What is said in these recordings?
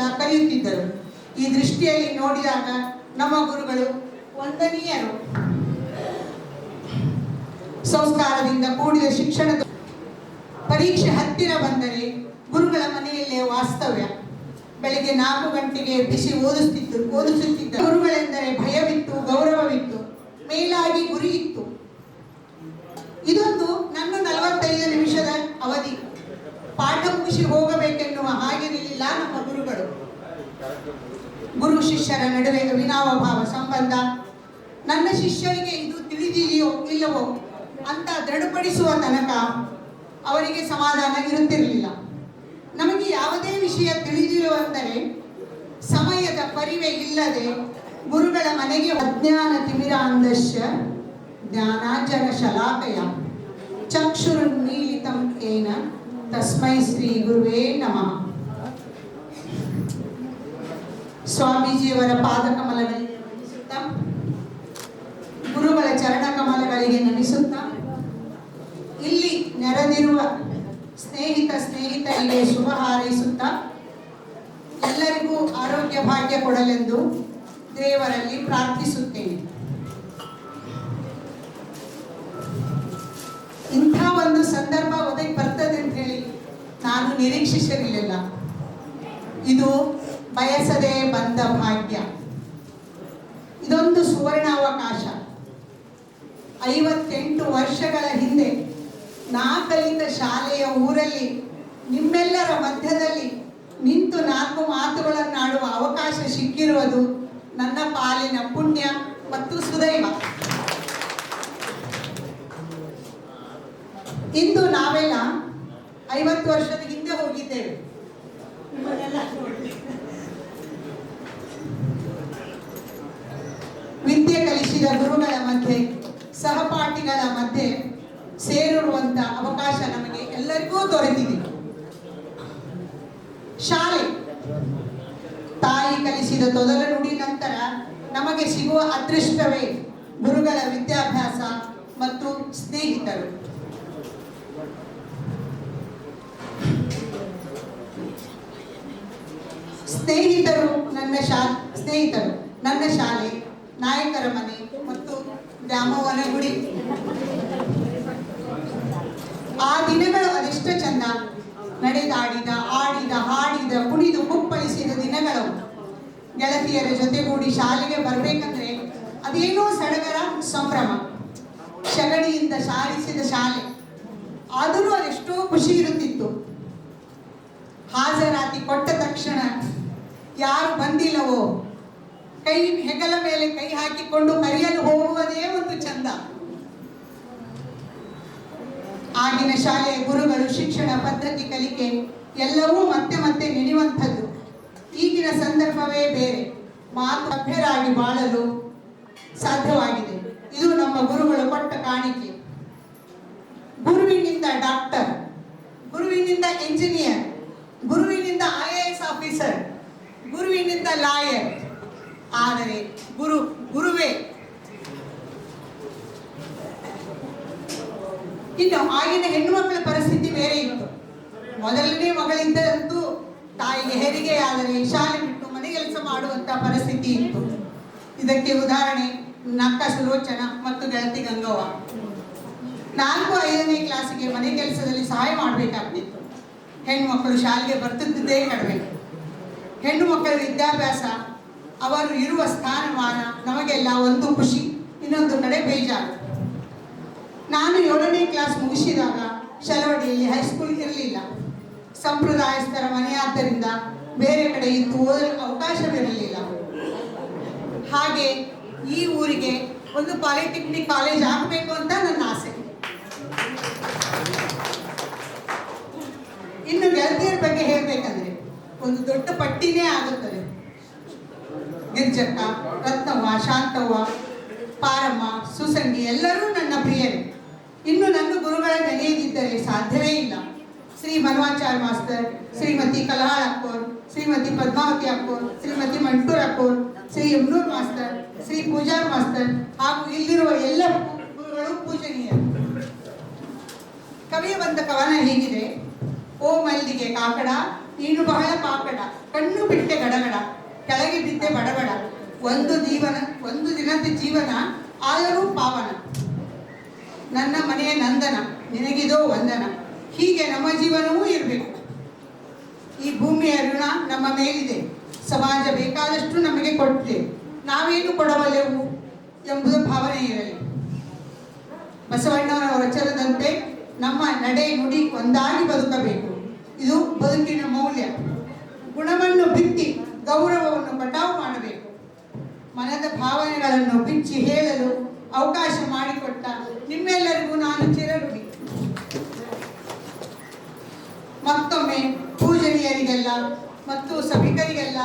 ಶ್ರದ್ಧೆಯಿಂದ ಕಲಿಯುತ್ತಿದ್ದರು ಈ ದೃಷ್ಟಿಯಲ್ಲಿ ನೋಡಿದಾಗ ನಮ್ಮ ಗುರುಗಳು ವಂದನೀಯರು. ಸಂಸ್ಕಾರದಿಂದ ಕೂಡಿದ ಶಿಕ್ಷಣದ ಪರೀಕ್ಷೆ ಹತ್ತಿರ ಬಂದರೆ ಗುರುಗಳ ಮನೆಯಲ್ಲೇ ವಾಸ್ತವ್ಯ. ಬೆಳಿಗ್ಗೆ ನಾಲ್ಕು ಗಂಟೆಗೆ ಬಿಸಿ ಓದಿಸುತ್ತಿದ್ದು ಓದಿಸುತ್ತಿದ್ದ ಗುರುಗಳೆಂದರೆ ಭಯವಿತ್ತು, ಗೌರವವಿತ್ತು, ಮೇಲಾಗಿ ಗುರಿ ಇತ್ತು ಇದೊಂದು ನನ್ನ ನಲವತ್ತೈದು ನಿಮಿಷದ ಅವಧಿ. ಪಾಠ ಮುಗಿಸಿ ಹೋಗಬೇಕೆನ್ನುವ ಹಾಗಿರಲಿಲ್ಲ ನಮ್ಮ ಗುರುಗಳು ಗುರು ಶಿಷ್ಯರ ನಡುವೆ ಅವಿನಾವಭಾವ ಸಂಬಂಧ. ನನ್ನ ಶಿಷ್ಯರಿಗೆ ಇದು ತಿಳಿದಿದೆಯೋ ಇಲ್ಲವೋ ಅಂತ ದೃಢಪಡಿಸುವ ತನಕ ಅವರಿಗೆ ಸಮಾಧಾನ ಇರುತ್ತಿರಲಿಲ್ಲ. ನಮಗೆ ಯಾವುದೇ ವಿಷಯ ತಿಳಿದಿರುವಂದರೆ ಸಮಯದ ಪರಿವೆ ಇಲ್ಲದೆ ಗುರುಗಳ ಮನೆಗೆ ಅಜ್ಞಾನ ತಿಮಿರಾಂಧಶ್ಯ ಜ್ಞಾನಾಂಜನ ಶಲಾಕಯ ಚಕ್ಷುರುನ್ಮೀಲಿತಂ ಏನ ತಸ್ಮೈ ಶ್ರೀ ಗುರುವೇ ನಮಃ. ಸ್ವಾಮೀಜಿಯವರ ಪಾದಕಮಲಗಳಿಗೆ ನಮಿಸುತ್ತಾ, ಗುರುಗಳ ಚರಣ ಕಮಲಗಳಿಗೆ ನಮಿಸುತ್ತಾ, ಇಲ್ಲಿ ನೆರೆದಿರುವ ಸ್ನೇಹಿತ ಸ್ನೇಹಿತರಿಗೆ ಶುಭ ಹಾರೈಸುತ್ತಾ, ಎಲ್ಲರಿಗೂ ಆರೋಗ್ಯ ಭಾಗ್ಯ ಕೊಡಲೆಂದು ದೇವರಲ್ಲಿ ಪ್ರಾರ್ಥಿಸುತ್ತೇನೆ. ಇಂಥ ಒಂದು ಸಂದರ್ಭ ಒದಗಿ ಬರ್ತದೆ ಅಂತ ಹೇಳಿ ನಾನು ನಿರೀಕ್ಷಿಸಿರಲಿಲ್ಲ ಇದು ಬಯಸದೆ ಬಂದ ಭಾಗ್ಯ. ಇದೊಂದು ಸುವರ್ಣಾವಕಾಶ. ಐವತ್ತೆಂಟು ವರ್ಷಗಳ ಹಿಂದೆ ನಾ ಕಲಿತ ಶಾಲೆಯ ಊರಲ್ಲಿ ನಿಮ್ಮೆಲ್ಲರ ಮಧ್ಯದಲ್ಲಿ ನಿಂತು ನಾಲ್ಕು ಮಾತುಗಳನ್ನಾಡುವ ಅವಕಾಶ ಸಿಕ್ಕಿರುವುದು ನನ್ನ ಪಾಲಿನ ಪುಣ್ಯ ಮತ್ತು ಸುದೈವ. ಇಂದು ವಿದ್ಯೆ ಗುರುಗಳ ಮಧ್ಯೆ, ಸಹಪಾಠಿಗಳ ಮಧ್ಯೆ ಸೇರಿರುವಂತ ಅವಕಾಶ ನಮಗೆ ಎಲ್ಲರಿಗೂ ದೊರೆತಿದೆ. ಶಾಲೆ ತಾಯಿ ಕಲಿಸಿದ ತೊದಲ ನುಡಿ ನಂತರ ನಮಗೆ ಸಿಗುವ ಅದೃಷ್ಟವೇ ಗುರುಗಳ ವಿದ್ಯಾಭ್ಯಾಸ ಮತ್ತು ಸ್ನೇಹಿತರು. ಸ್ನೇಹಿತರು ನನ್ನ ಶಾ, ಸ್ನೇಹಿತರು ನನ್ನ ಶಾಲೆ ನಾಯಕರ ಮನೆ ಮತ್ತು ದ್ಯಾಮವ್ವನ ಆ ದಿನಗಳು ಅದೆಷ್ಟು ಚಂದ. ನಡೆದಾಡಿದ, ಆಡಿದ, ಹಾಡಿದ, ಕುಣಿದು, ಕುಪ್ಪಳಿಸಿದ ದಿನಗಳು. ಗೆಳತಿಯರ ಜೊತೆಗೂಡಿ ಶಾಲೆಗೆ ಬರಬೇಕಂದ್ರೆ ಅದೇನೋ ಸಡಗರ ಸಂಭ್ರಮ. ಶಗಣಿಯಿಂದ ಶಾಲಿಸಿದ ಶಾಲೆ. ಆದರೂ ಅದೆಷ್ಟೋ ಖುಷಿ ಇರುತ್ತಿತ್ತು. ಹಾಜರಾತಿ ಕೊಟ್ಟ ತಕ್ಷಣ ಯಾರು ಬಂದಿಲ್ಲವೋ? ಕೈ ಹೆಗಲ ಮೇಲೆ ಕೈ ಹಾಕಿಕೊಂಡು ಕರೆಯಲು ಹೋಗುವುದೇ ಒಂದು ಚಂದ. ಆಗಿನ ಶಾಲೆಯ ಗುರುಗಳು ಶಿಕ್ಷಣ ಪದ್ಧತಿ ಕಲಿಕೆ ಎಲ್ಲವೂ ಮತ್ತೆ ಮತ್ತೆ ನೆನೆಯುವಂಥದ್ದು ಈಗಿನ ಸಂದರ್ಭವೇ ಬೇರೆ. ಮಾತು ಅಭ್ಯರಾಗಿ ಬಾಳಲು ಸಾಧ್ಯವಾಗಿದೆ. ಇದು ನಮ್ಮ ಗುರುಗಳು ಕೊಟ್ಟ ಕಾಣಿಕೆ. ಗುರುವಿನಿಂದ ಡಾಕ್ಟರ್, ಗುರುವಿನಿಂದ ಇಂಜಿನಿಯರ್, ಗುರುವಿನಿಂದ ಐ ಎ ಎಸ್ ಆಫೀಸರ್, ಗುರುವಿನಿಂದ ಲಾಯರ್. ಆದರೆ ಗುರು, ಗುರುವೇ ಇನ್ನು ಆಗಿನ ಹೆಣ್ಣು ಮಕ್ಕಳ ಪರಿಸ್ಥಿತಿ ಬೇರೆ ಇತ್ತು. ಮೊದಲನೇ ಮಗಳಿದ್ದಂತೂ ತಾಯಿಗೆ ಹೆರಿಗೆ ಆದರೆ ಶಾಲೆ ಬಿಟ್ಟು ಮನೆ ಕೆಲಸ ಮಾಡುವಂತ ಪರಿಸ್ಥಿತಿ ಇತ್ತು. ಇದಕ್ಕೆ ಉದಾಹರಣೆ ನಕ್ಕ ಸುಲೋಚನ ಮತ್ತು ಗೆಳತಿ ಗಂಗವ್ವ. ನಾಲ್ಕು, ಐದನೇ ಕ್ಲಾಸಿಗೆ ಮನೆ ಕೆಲಸದಲ್ಲಿ ಸಹಾಯ ಮಾಡಬೇಕಾಗ್ತಿತ್ತು. ಹೆಣ್ಣು ಮಕ್ಕಳು ಶಾಲೆಗೆ ಬರ್ತಿದ್ದೇ ಕಡಿಮೆ. ಹೆಣ್ಣು ಮಕ್ಕಳ ವಿದ್ಯಾಭ್ಯಾಸ ಅವರು ಇರುವ ಸ್ಥಾನಮಾನ ನಮಗೆಲ್ಲ ಒಂದು ಖುಷಿ, ಇನ್ನೊಂದು ಕಡೆ ಬೇಜಾರು. ನಾನು ಏಳನೇ ಕ್ಲಾಸ್ ಮುಗಿಸಿದಾಗ ಶಲವಡಿಯಲ್ಲಿ ಹೈಸ್ಕೂಲ್ ಇರಲಿಲ್ಲ. ಸಂಪ್ರದಾಯಸ್ಥರ ಮನೆಯಾದ್ದರಿಂದ ಬೇರೆ ಕಡೆ ಇದ್ದು ಓದಲು ಅವಕಾಶವಿರಲಿಲ್ಲ. ಹಾಗೆ ಈ ಊರಿಗೆ ಒಂದು ಪಾಲಿಟೆಕ್ನಿಕ್ ಕಾಲೇಜ್ ಆಗಬೇಕು ಅಂತ ನನ್ನ ಆಸೆ. ಇನ್ನು ಗೆಳತಿಯರ ಬಗ್ಗೆ ಹೇಳಬೇಕಂದ್ರೆ, ಒಂದು ದೊಡ್ಡ ಪಟ್ಟಿನೇ ಆಗುತ್ತದೆ. ಗಿರ್ಜಕ್ಕ ರತ್ನವ್ವ ಶಾಂತವ್ವ ಪಾರಮ್ಮ ಸುಸಂಗಿ ಎಲ್ಲರೂ ನನ್ನ ಪ್ರಿಯರು. ಇನ್ನು ನನ್ನ ಗುರುಗಳ ನೆನೆಯದಿದ್ದರೆ ಸಾಧ್ಯವೇ ಇಲ್ಲ. ಶ್ರೀ ಮನ್ವಾಚಾರ್ ಮಾಸ್ತರ್ ಶ್ರೀಮತಿ ಕಲಹಾಳ್ ಅಕ್ಕೋರ್, ಶ್ರೀಮತಿ ಪದ್ಮಾವತಿ ಅಕ್ಕೋರ್, ಶ್ರೀಮತಿ ಮಂಟೂರ್ ಅಕ್ಕೋರ್, ಶ್ರೀ ಯಮ್ನೂರ್ ಮಾಸ್ತರ್ ಶ್ರೀ ಪೂಜಾರ್ ಮಾಸ್ತರ್ ಹಾಗೂ ಇಲ್ಲಿರುವ ಎಲ್ಲ ಗುರುಗಳು ಪೂಜನೀಯರು. ಕವಿಯ ಬಂದ ಕವನ ಹೀಗಿದೆ, ಓ ಮಲ್ಲಿಗೆ ಕಾಕಡ, ನೀನು ಬಹಳ ಪಾಪಡ ಕಣ್ಣು ಬಿಟ್ಟೆ ಗಡಗಡ. ಕೆಳಗೆ ಬಿದ್ದೆ ಬಡಬಡ ಒಂದು ಜೀವನ, ಒಂದು ದಿನದ ಜೀವನ, ಆದರೂ ಪಾವನ. ನನ್ನ ಮನೆಯ ನಂದನ, ನಿನಗಿದೋ ವಂದನ. ಹೀಗೆ ನಮ್ಮ ಜೀವನವೂ ಇರಬೇಕು. ಈ ಭೂಮಿಯ ಋಣ ನಮ್ಮ ಮೇಲಿದೆ. ಸಮಾಜ ಬೇಕಾದಷ್ಟು ನಮಗೆ ಕೊಟ್ಟಿದೆ. ನಾವೇನು ಕೊಡಬಲ್ಲೆವು ಎಂಬುದು ಭಾವನೆ ಇರಲಿ. ಬಸವಣ್ಣವರ ವಚನದಂತೆ ನಮ್ಮ ನಡೆ ನುಡಿ ಒಂದಾಗಿ ಬದುಕಬೇಕು. ಇದು ಬದುಕಿನ ಮೌಲ್ಯ. ಗುಣವನ್ನು ಬಿತ್ತಿ ಗೌರವವನ್ನು ಕಟಾವು ಮಾಡಬೇಕು ಮನದ ಭಾವನೆಗಳನ್ನು ಬಿಚ್ಚಿ ಹೇಳಲು ಅವಕಾಶ ಮಾಡಿಕೊಟ್ಟ ನಿಮ್ಮೆಲ್ಲರಿಗೂ ನಾನು ಚಿರಋಣಿ. ಮತ್ತೊಮ್ಮೆ ಪೂಜನೀಯರಿಗೆಲ್ಲ ಮತ್ತು ಸಭಿಕರಿಗೆಲ್ಲ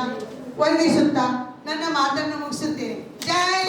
ವಂದಿಸುತ್ತಾ ನನ್ನ ಮಾತನ್ನು ಮುಗಿಸುತ್ತೇನೆ. ಜೈ